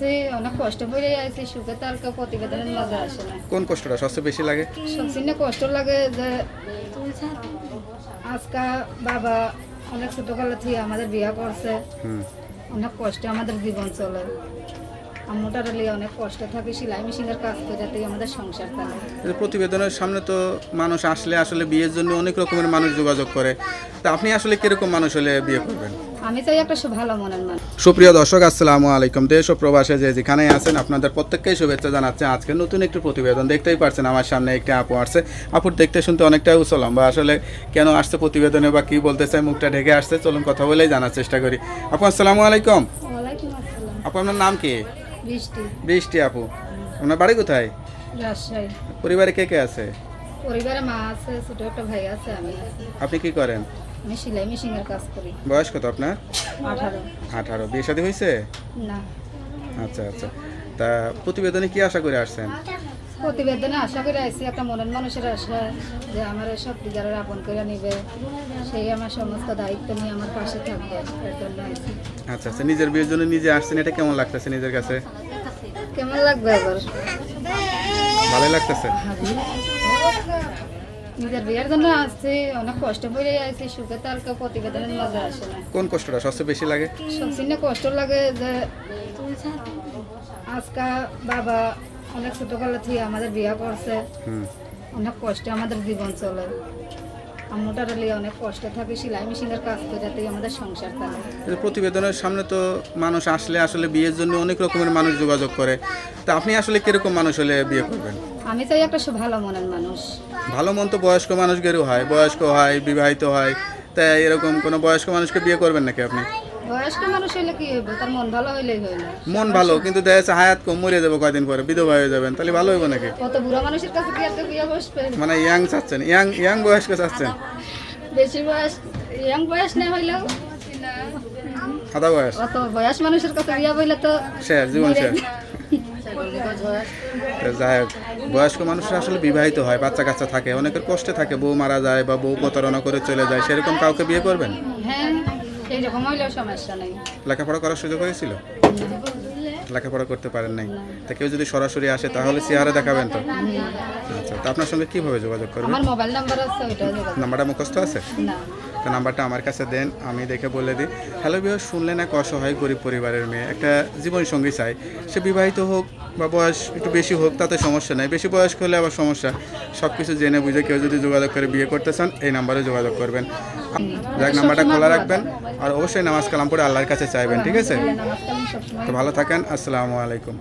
আসছি অনেক কষ্ট করে আসছি সুখে তার কেউ প্রতিবেদনের মজা আসে না। কোন কষ্টটা সবচেয়ে বেশি লাগে? সবচেয়ে কষ্ট লাগে যে আজকা বাবা অনেক ছোটকালে থেকে আমাদের বিয়া করছে। অনেক কষ্টে আমাদের জীবন চলে। আম্মুটার লিয়ে অনেক কষ্ট থাকে সেলাই মেশিনের কাজ করে আমাদের সংসার চলে। প্রতিবেদনের সামনে তো মানুষ আসলে আসলে বিয়ের জন্য অনেক রকমের মানুষ যোগাযোগ করে। তা আপনি আসলে কীরকম মানুষ হলে বিয়ে করবেন? আমি চাই একটা ভালো মনের মানুষ। সুপ্রিয় দর্শক আসসালামু আলাইকুম। দেশ ও প্রবাসে যে যেখানে আছেন আপনাদের প্রত্যেককেই শুভেচ্ছা জানাচ্ছে। আজকে নতুন একটি প্রতিবেদন দেখতেই পারছেন আমার সামনে একটি আপু আসছে। আপুর দেখতে শুনতে অনেকটাই উচলাম বা আসলে কেন আসছে প্রতিবেদনে বা কি বলতে চাই মুখটা ঢেকে আসছে চলুন কথা বলেই জানার চেষ্টা করি। আপু আসসালামু আলাইকুম। আপু আপনার নাম কি? বৃষ্টি। আপু। আপনার বাড়ি কোথায়? রাজশাহী। পরিবারে কে কে আছে? পরিবারে মা আছে ছোট একটা ভাই আছে আমি। আপনি কি করেন? আমি সেলাই মেশিনের কাজ করি। বয়স কত আপনার? আঠারো। আঠারো। বিয়ে শাদী হয়েছে না। আচ্ছা আচ্ছা। তা প্রতিবেদনে কি আশা করে আসছেন? প্রতিবেদনে আশা করে আইসি একটা মনের মানুষের আশা যে আমার সব দিদারের আপন করে নিবে সেই আমার সমস্ত দায়িত্ব নিয়ে আমার পাশে থাকবে এর জন্য আইসি আচ্ছা আচ্ছা নিজের বিয়ের জন্য নিজে আসছেন এটা কেমন লাগতেছে নিজের কাছে? কেমন লাগবে আবার? ভালোই লাগতেছে। নিজের বিয়ের জন্য আসছি অনেক কষ্ট করে আইসি সুখে তার কেউ প্রতিবেদনের মাঝে আসে না। কোন কষ্টটা সবচেয়ে বেশি লাগে? সবচেয়ে কষ্ট লাগে যে আজকা বাবা অনেক ছোটকালে থেকে আমাদের বিয়া করছে। অনেক কষ্টে আমাদের জীবন চলে। লিয়ে অনেক কষ্ট থাকে সেলাই মেশিনের কাজ করে থেকে আমাদের সংসার চলে প্রতিবেদনের সামনে তো মানুষ আসলে আসলে বিয়ের জন্য অনেক রকমের মানুষ যোগাযোগ করে। তা আপনি আসলে কীরকম মানুষ হলে বিয়ে করবেন? আমি চাই একটা ভালো মনের মানুষ। ভালো মন তো বয়স্ক মানুষদেরও হয়। বয়স্ক হয় বিবাহিত হয় তাই এরকম কোনো বয়স্ক মানুষকে বিয়ে করবেন নাকি আপনি? বয়স্ক মানুষ হইলে কি হইবে? তার মন ভালো হইলেই হইল। মন ভালো কিন্তু দেখা যাচ্ছে হায়াত কম মরে যাব কয়দিন পরে বিধবা হয়ে যাবেন তাহলে ভালো হইব নাকি? কত বুড়া মানুষের কাছে কি একটা বিয়ে বসবে? মানে ইয়াং চাচ্ছেন ইয়াং ইয়াং বয়স্ক চাচ্ছেন? বেশি বয়স ইয়াং বয়স না হইলেও আধা বয়স? অত বয়স মানুষের কাছে বিয়ে বইলে তো শেষ জীবন শেষ। যাই হোক বয়স্ক মানুষরা আসলে বিবাহিত হয় বাচ্চা কাচ্চা থাকে অনেকের কষ্টে থাকে বউ মারা যায় বা বউ প্রতারণা করে চলে যায় সেরকম কাউকে বিয়ে করবেন? হ্যাঁ। এইরকম হইলেও সমস্যা নেই। লেখাপড়া করার সুযোগ হয়েছিল? লেখাপড়া করতে পারেন নাই। তা কেউ যদি সরাসরি আসে তাহলে চেহারা দেখাবেন তো? আচ্ছা তা আপনার সঙ্গে কীভাবে যোগাযোগ করবেন? আমার মোবাইল নাম্বার আছে ওইটা নাম্বারটা মুখস্থ আছে? না। তো নাম্বারটা আমার কাছে দেন, আমি দেখে বলে দিই। হ্যালো বিহার শুনলেন এক অসহায়, গরিব পরিবারের মেয়ে। একটা জীবন সঙ্গী চাই। সে বিবাহিত হোক বা বয়স একটু বেশি হোক, তাতে সমস্যা নেই। বেশি বয়স্ক হলে আবার সমস্যা। সব কিছু জেনে বুঝে কেউ যদি যোগাযোগ করে বিয়ে করতে চান, এই নাম্বারে যোগাযোগ করবেন। যাক, নাম্বারটা খোলা রাখবেন। আর অবশ্যই নামাজ কালাম পড়ে আল্লাহর কাছে চাইবেন, ঠিক আছে? তো ভালো থাকেন, আসসালামু আলাইকুম।